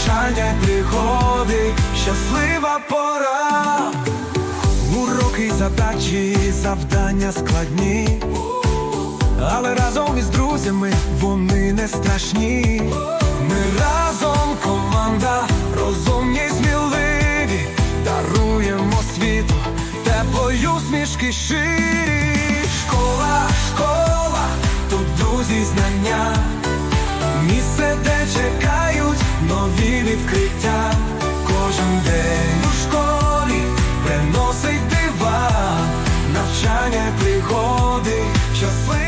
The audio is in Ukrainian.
навчання й пригоди, щаслива пора. Уроки, задачі, завдання складні. Але разом із друзями вони не страшні. Ми разом команда, розумні сміливі, даруємо світу теплою смішки ширі. Школа, школа, тут друзі знання, відкриття. Кожен день у школі приносить дива, навчання, приходить щасливі.